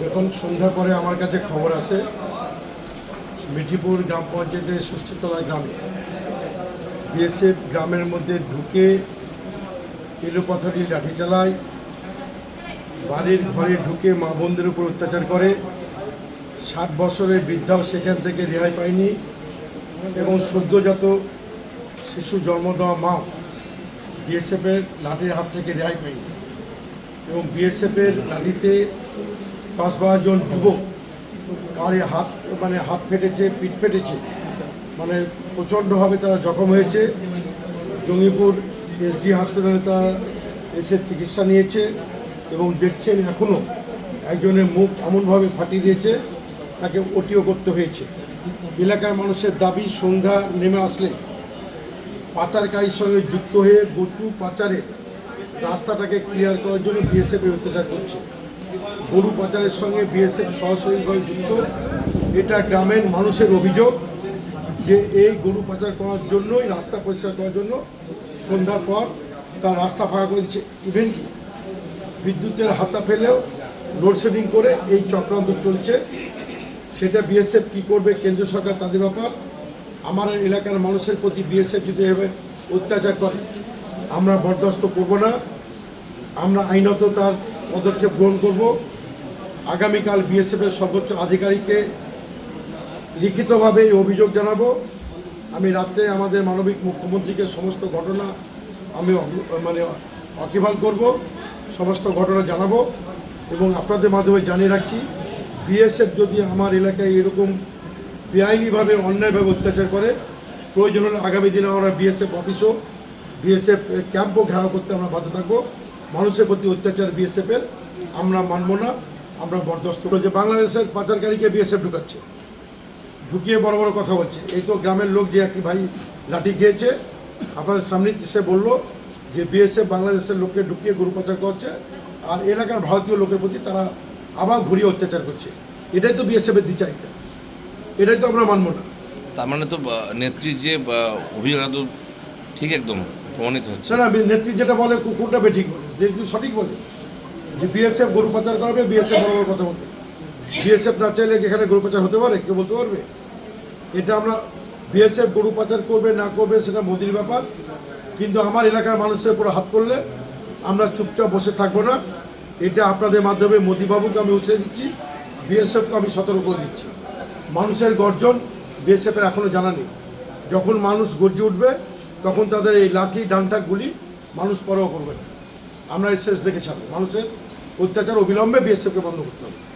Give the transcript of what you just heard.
দেখুন সন্ধ্যা পরে আমার কাছে খবর আসে মিঠিপুর গ্রাম পঞ্চায়েতের ষষ্ঠীতলা গ্রামে বিএসএফ গ্রামের মধ্যে ঢুকে এলোপাথারি লাঠি চালায়, বাড়ির ঘরে ঢুকে মা বোনদের উপর অত্যাচার করে। ষাট বছরের বৃদ্ধাও সেখান থেকে রেহাই পায়নি এবং সদ্যজাত শিশু জন্ম দেওয়া মাও বিএসএফের লাঠির হাত থেকে রেহাই পায়নি এবং বিএসএফের লাঠিতে দশ বারো জন যুবক কারে হাত মানে হাত ফেটেছে, পিঠ ফেটেছে মানে প্রচণ্ডভাবে তারা জখম হয়েছে। জঙ্গিপুর এসডি হাসপাতালে তারা এসে চিকিৎসা নিয়েছে এবং দেখছেন এখনও একজনের মুখ এমনভাবে ফাটিয়ে দিয়েছে, তাকে ওটিও করতে হয়েছে। এলাকার মানুষের দাবি, সন্ধ্যা নেমে আসলে পাচারকারীর সঙ্গে যুক্ত হয়ে গচু পাচারে রাস্তাটাকে ক্লিয়ার করার জন্য বিএসএফ অত্যাচার করছে। গরু পাচারের সঙ্গে বিএসএফ সরাসরিভাবে যুক্ত। এটা গ্রামের মানুষের অভিযোগ যে এই গরু পাচার করার জন্যই, রাস্তা পরিষ্কার করার জন্য সন্ধ্যার পর তার রাস্তা ফাঁকা করে দিচ্ছে। ইভেন কি বিদ্যুতের হাতা ফেলেও লোডশেডিং করে এই চক্রান্ত চলছে। সেটা বিএসএফ কী করবে, কেন্দ্র সরকার তাদের ব্যাপার। আমার এলাকার মানুষের প্রতি বিএসএফ যদি এভাবে অত্যাচার করে, আমরা বরদাস্ত করব না। আমরা আইনত তার পদক্ষেপ গ্রহণ করব। আগামীকাল বিএসএফের সর্বোচ্চ আধিকারিককে লিখিতভাবে এই অভিযোগ জানাব। আমি রাত্রে আমাদের মানবিক মুখ্যমন্ত্রীকে সমস্ত ঘটনা আমি মানে অকিভাল করব, সমস্ত ঘটনা জানাব এবং আপনাদের মাধ্যমে জানিয়ে রাখছি, বিএসএফ যদি আমার এলাকায় এরকম বেআইনিভাবে অন্যায়ভাবে অত্যাচার করে, প্রয়োজন হলে আগামী দিনে আমরা বিএসএফ অফিসও, বিএসএফ ক্যাম্পও ঘেরাও করতে আমরা বাধ্য থাকব। মানুষের প্রতি অত্যাচার বিএসএফের আমরা মানব না, আমরা বরদাস্ত করব। যে বাংলাদেশের পাচারকারীকে বিএসএফ ঢুকাচ্ছে, ঢুকিয়ে বড় বড় কথা বলছে। এই তো গ্রামের লোক যে একটি ভাই লাঠি খেয়েছে, আপনাদের সামনে সে বলল যে বিএসএফ বাংলাদেশের লোককে ঢুকিয়ে গরু পাচার করছে, আর এলাকার ভারতীয় লোকের প্রতি তারা আবার ঘুরিয়ে অত্যাচার করছে। এটাই তো বিএসএফের দ্বিচারিতা এটাই তো আমরা মানব না। তার মানে তো নেত্রীর যে অভিযোগ ঠিক একদম? প্রমাণিত হচ্ছে। সেটা নেত্রী যেটা বলে, কো- কোনটা বেঠিক বলে? নেত্রী সঠিক বলে। যে বিএসএফ গরু পাচার করবে বিএসএফ বড় কথা বলবে। বিএসএফ না চাইলে এখানে গরু পাচার হতে পারে, কেউ বলতে পারবে? এটা আমরা বিএসএফ গরু পাচার করবে, না করবে, সেটা মোদির ব্যাপার। কিন্তু আমার এলাকার মানুষের উপর হাত করলে আমরা চুপচাপ বসে থাকব না। এটা আপনাদের মাধ্যমে মোদিবাবুকে আমি উৎসাহ দিচ্ছি বিএসএফকে আমি সতর্ক করে দিচ্ছি। মানুষের গর্জন বিএসএফের এখনও জানা নেই। যখন মানুষ গর্জে উঠবে তখন তাদের এই লাঠি, ডান্টা, গুলি মানুষ পরোয়া করবে না। আমরা এই শেষ দেখে ছাড়ব। মানুষের অত্যাচার অবিলম্বে বিএসএফকে বন্ধ করতে হবে।